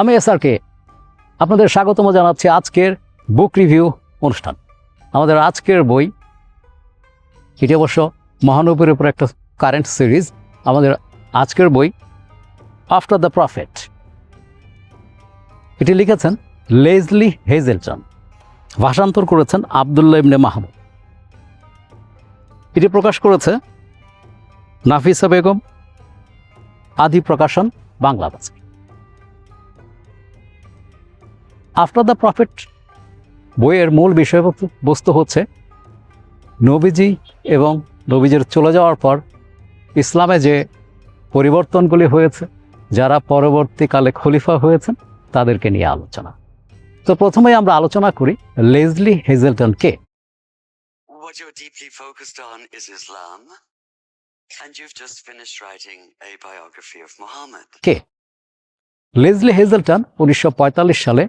আমি এস আর কে আপনাদের স্বাগতম জানাচ্ছি আজকের বুক রিভিউ অনুষ্ঠান। আমাদের আজকের বই এটি অবশ্য মহানবীর উপর একটা কারেন্ট সিরিজ আমাদের আজকের বই আফটার দ্য প্রফেট এটি লিখেছেন লেজলি হেজেলটন ভাষান্তর করেছেন আবদুল্লাহ ইবনে মাহমুদ। এটি প্রকাশ করেছে নাফিসা বেগম। আদি প্রকাশন বাংলা ভাষা আফটার দ্য প্রফিট বইয়ের মূল বিষয়বস্তু বস্তু হচ্ছে নবীজি এবং নবীজির চলে যাওয়ার পর ইসলামে যে পরিবর্তনগুলি হয়েছে যারা পরবর্তীকালে খলিফা হয়েছেন তাদেরকে নিয়ে আলোচনা। তো প্রথমেই আমরা আলোচনা করি লেজলি হেজেলটন কে What you're deeply focused on is Islam, and you've just finished writing a biography of Muhammad. কে? লেজলি হেজেলটন উনিশশো পঁয়তাল্লিশ সালে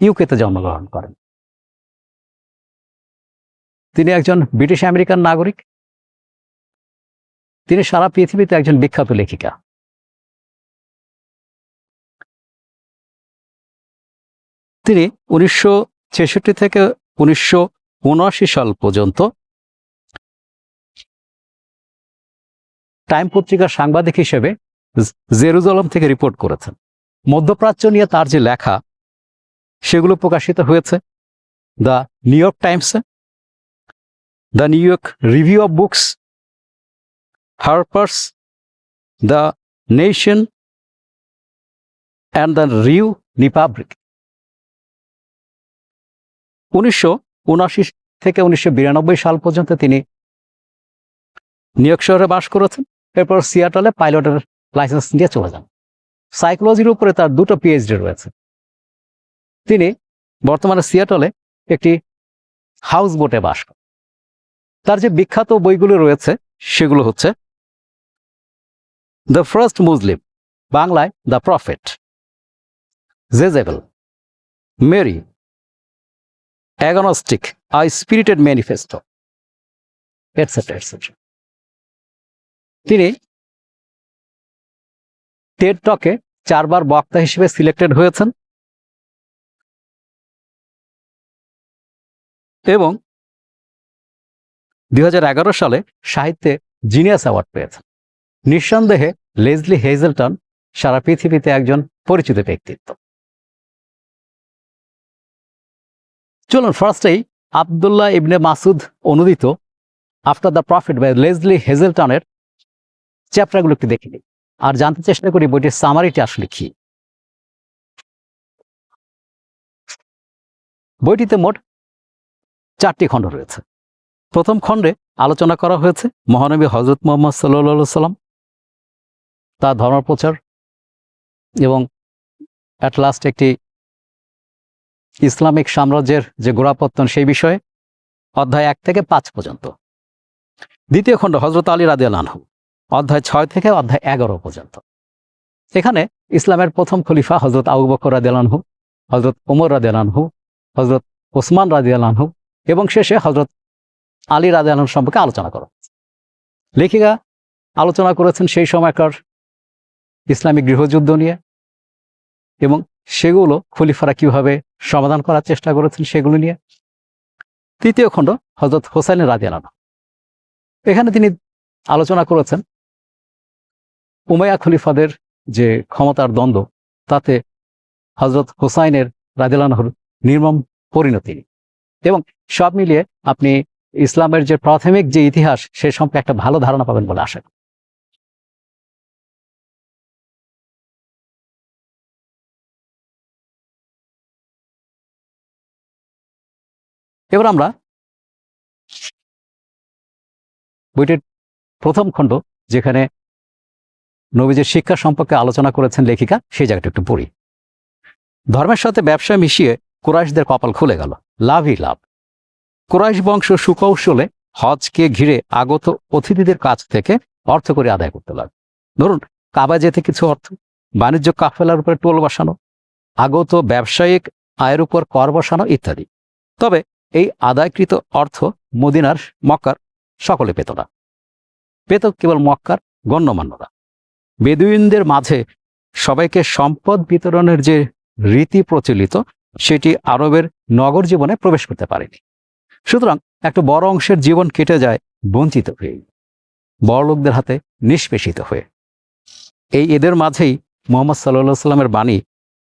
ইউকেতে জন্মগ্রহণ করেন। তিনি একজন ব্রিটিশ আমেরিকান নাগরিক। তিনি সারা পৃথিবীতে একজন বিখ্যাত লেখিকা। তিনি উনিশশো ছেষট্টি থেকে উনিশশো উনআশি সাল পর্যন্ত টাইম পত্রিকার সাংবাদিক হিসেবে জেরুজালেম থেকে রিপোর্ট করেছেন। মধ্যপ্রাচ্য নিয়ে তার যে লেখা সেগুলো প্রকাশিত হয়েছে। The New York টাইমসে, The New York Review of Books, Harper's, The Nation, and The New Republic. উনিশশো উনআশি থেকে উনিশশো বিরানব্বই সাল পর্যন্ত তিনি নিউ ইয়র্ক শহরে বাস করেছেন। এরপর সিয়াটলে পাইলটের লাইসেন্স নিয়ে চলে যান। সাইকোলজির উপরে তার দুটো পিএইচডি রয়েছে। তিনি বর্তমানে সিয়াটলে একটি হাউস বোটে বাস করেন। তার যে বিখ্যাত বইগুলো রয়েছে, সেগুলো হচ্ছে দ্য ফার্স্ট মুসলিম, বাংলায় The Prophet, Jezebel, Mary, Agnostic, a Spirited Manifesto et cetera et cetera তিনি টেড টকে চারবার বক্তা হিসেবে সিলেক্টেড হয়েছেন। এবং দুই হাজার এগারো সালে সাহিত্যে জিনিয়াস অ্যাওয়ার্ড পেয়েছেন। নিঃসন্দেহে লেজলি হেজেলটন সারা পৃথিবীতে একজন পরিচিত ব্যক্তিত্ব। চলুন ফার্স্টেই আবদুল্লাহ ইবনে মাসুদ অনুদিত After the Prophet by Lesley হেজেলটনের চ্যাপ্টারগুলো একটু দেখে নিই। আর জানতে চেষ্টা করি বইটির সামারিটি আসলে কি। বইটিতে মোট চারটি খণ্ড রয়েছে। প্রথম খণ্ডে আলোচনা করা হয়েছে মহানবী হজরত মোহাম্মদ সাল্লা সাল্লাম তার ধর্মপ্রচার এবং অ্যাট লাস্ট একটি ইসলামিক সাম্রাজ্যের যে গোড়াপত্তন সেই বিষয়ে অধ্যায় এক থেকে পাঁচ পর্যন্ত। দ্বিতীয় খণ্ড হজরত আলী রাদিয়াল আনহু, অধ্যায় ছয় থেকে অধ্যায় এগারো পর্যন্ত। এখানে ইসলামের প্রথম খলিফা হজরত আবু বকর রাদিয়ালানহু হজরত ওমর রাদিয়ালানহু হজরত ওসমান রাদিয়ালানহু এবং শেষে হজরত আলী রাদিয়ালানহু সম্পর্কে আলোচনা করো। লেখিকা আলোচনা করেছেন সেই সময়কার ইসলামিক গৃহযুদ্ধ নিয়ে এবং সেগুলো খলিফারা কীভাবে সমাধান করার চেষ্টা করেছেন সেগুলো নিয়ে। তৃতীয় খণ্ড হজরত হোসাইন রাদিয়ালানহু এখানে তিনি আলোচনা করেছেন উমাইয়া খলিফাদের যে ক্ষমতার দ্বন্দ্ব, তাতে হজরত হোসাইনের রাদিলানহর নির্মম পরিণতি। এবং সব মিলিয়ে আপনি ইসলামের যে প্রাথমিক যে ইতিহাস, সে সম্পর্কে একটা ভালো ধারণা পাবেন বলে আশা। এবার আমরা বইটির প্রথম খণ্ড, যেখানে নবীজের শিক্ষা সম্পর্কে আলোচনা করেছেন লেখিকা, সেই জায়গাটা একটু পড়ি ধর্মের সাথে ব্যবসা মিশিয়ে কুরাইশদের কপাল খুলে গেল লাভই লাভ। কুরাইশ বংশ সুকৌশলে হজকে ঘিরে আগত অতিথিদের কাছ থেকে অর্থ করে আদায় করতে লাগল। ধরুন কাবা যেতে কিছু অর্থ, বাণিজ্য কাফেলার উপরে টোল বসানো, আগত ব্যবসায়িক আয়ের উপর কর বসানো ইত্যাদি। তবে এই আদায়কৃত অর্থ মদিনার মক্কার সকলে পেত না। পেত কেবল মক্কার গণ্যমান্যরা। বেদুইনদের মাঝে সবাইকে সম্পদ বিতরণের যে রীতি প্রচলিত সেটি আরবের নগর জীবনে প্রবেশ করতে পারেনি। সুতরাং একটা বড় অংশের জীবন কেটে যায় বঞ্চিত হয়ে বড়লোকদের হাতে নিষ্পেষিত হয়ে। এই এদের মাঝেই মোহাম্মদ সাল্লাহ সাল্লামের বাণী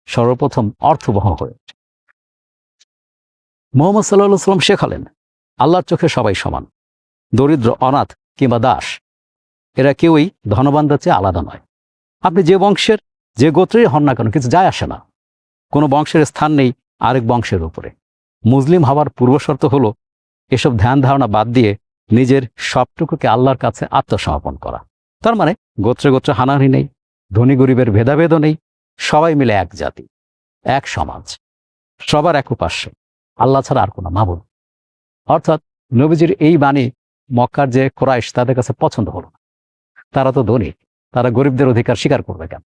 সর্বপ্রথম অর্থবহ হয়ে ওঠে। মোহাম্মদ সাল্লাহ সাল্লাম শেখালেন, আল্লাহর চোখে সবাই সমান, দরিদ্র, অনাথ কিংবা দাস, এরা কেউই ধনবানদের চেয়ে আলাদা নয়। আপনি যে বংশের, যে গোত্রেই হন না কেন, কিছু যায় আসে না। কোনো বংশের স্থান নেই আরেক বংশের উপরে। মুসলিম হওয়ার পূর্বশর্ত হলো এসব ধ্যান ধারণা বাদ দিয়ে নিজের সবটুকুকে আল্লাহর কাছে আত্মসমর্পণ করা। তার মানে গোত্রে গোত্রে হানাহানি নেই, ধনী গরিবের ভেদাভেদও নেই, সবাই মিলে এক জাতি, এক সমাজ, সবার এক উপাস্য। আল্লাহ ছাড়া আর কোনো মাবুদ অর্থাৎ নবীজির এই বাণী মক্কার যে কোরাইশ তাদের কাছে পছন্দ হলো না। তারা তো ধনী, তারা গরিবদের অধিকার স্বীকার করবে কেন?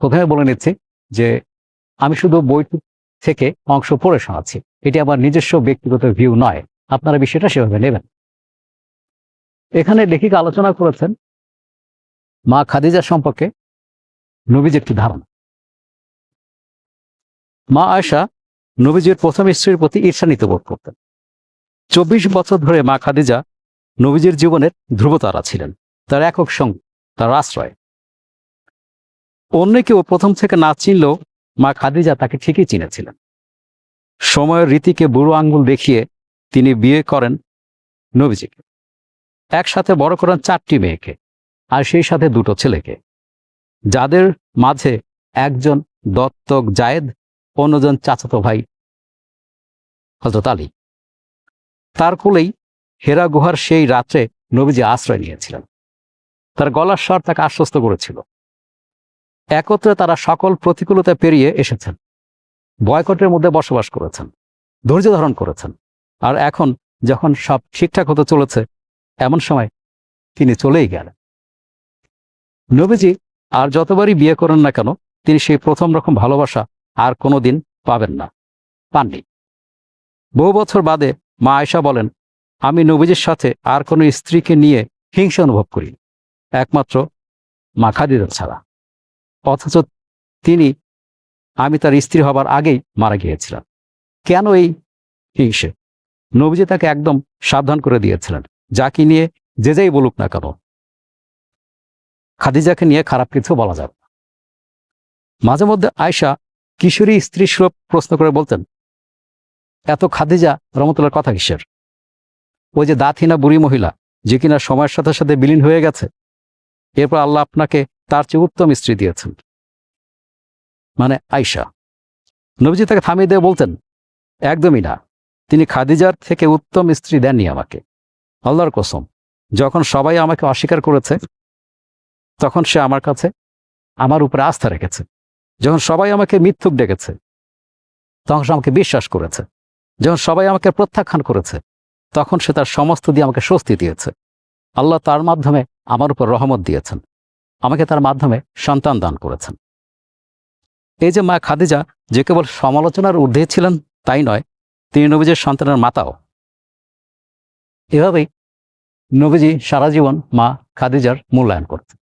প্রথমে বলে নিচ্ছি যে আমি শুধু বই থেকে অংশ পড়ে শোনাচ্ছি। এটি আমার নিজস্ব ব্যক্তিগত ভিউ নয়। আপনারা বিষয়টা সেভাবে নেবেন। এখানে লেখিকা আলোচনা করেছেন মা খাদিজা সম্পর্কে নবীজির একটি ধারণা। মা আয়সা নবীজির প্রথম স্ত্রীর প্রতি ঈর্ষান্বিত বোধ করতেন। চব্বিশ বছর ধরে মা খাদিজা নবীজির জীবনের ধ্রুবতারা ছিলেন। তার একক সঙ্গী, তার আশ্রয়। অন্য কেউ প্রথম থেকে না চিনলেও মা খাদিজা তাকে ঠিকই চিনেছিলেন। সময়ের রীতিকে বুড়ো আঙ্গুল দেখিয়ে তিনি বিয়ে করেন নবীজিকে। একসাথে বড় করেন চারটি মেয়েকে, আর সেই সাথে দুটো ছেলেকে। যাদের মাঝে একজন দত্তক জায়েদ, অন্যজন চাচাতো ভাই হজরত আলী। তার কোলেই হেরা গুহার সেই রাত্রে নবীজি আশ্রয় নিয়েছিলেন। তার গলার স্বর তাকে আশ্বস্ত করেছিল। একত্রে তারা সকল প্রতিকূলতা পেরিয়ে এসেছেন। বয়কটের মধ্যে বসবাস করেছেন। ধৈর্য ধারণ করেছেন। আর এখন যখন সব ঠিকঠাক হতে চলেছে, এমন সময় তিনি চলেই গেলেন। নবীজি আর যতবারই বিয়ে করেন না কেন, তিনি সেই প্রথম রকম ভালোবাসা আর কোনো দিন পাবেন না, পাননি। বহু বছর বাদে মা আয়সা বলেন, আমি নবীজির সাথে আর কোনো স্ত্রীকে নিয়ে হিংসা অনুভব করি একমাত্র মা ছাড়া। অথচ তিনি, আমি তার স্ত্রী হবার আগেই মারা গিয়েছিলেন কেন এই হিংসে? নবীজি তাকে একদম সাবধান করে দিয়েছিলেন। যাকে নিয়ে যে যাই বলুক না কেন। খাদিজাকে নিয়ে খারাপ কিছু বলা যাবে না। মাঝে মধ্যে আয়সা কিশোরী স্ত্রী সুলভ প্রশ্ন করে বলতেন, এত খাদিজা রহমতুল্লার কথা কিসের? ওই যে দাঁতহীনা বুড়ি মহিলা, যে কিনা সময়ের সাথে সাথে বিলীন হয়ে গেছে, এরপর আল্লাহ আপনাকে তার চেয়ে উত্তম স্ত্রী দিয়েছেন। মানে আয়সা নবীজি তাকে থামিয়ে দিয়ে বলতেন, একদমই না। তিনি খাদিজার থেকে উত্তম স্ত্রী দেননি আমাকে। আল্লাহর কসম, যখন সবাই আমাকে অস্বীকার করেছে, তখন সে আমার কাছে আমার উপরে আস্থা রেখেছে। যখন সবাই আমাকে মিথ্যুক ডেকেছে, তখন সে আমাকে বিশ্বাস করেছে। যখন সবাই আমাকে প্রত্যাখ্যান করেছে, তখন সে তার সমস্ত দিয়ে আমাকে স্বস্তি দিয়েছে। আল্লাহ তার মাধ্যমে আমার উপর রহমত দিয়েছেন। আমাকে তার মাধ্যমে সন্তান দান করেছেন। এই যে মা খাদিজা যে কেবল সমালোচনার ঊর্ধ্বে ছিলেন, তাই নয়, তিনি নবীজের সন্তানের মাতাও। এভাবেই নবীজি সারা জীবন মা খাদিজার মূল্যায়ন করতেন।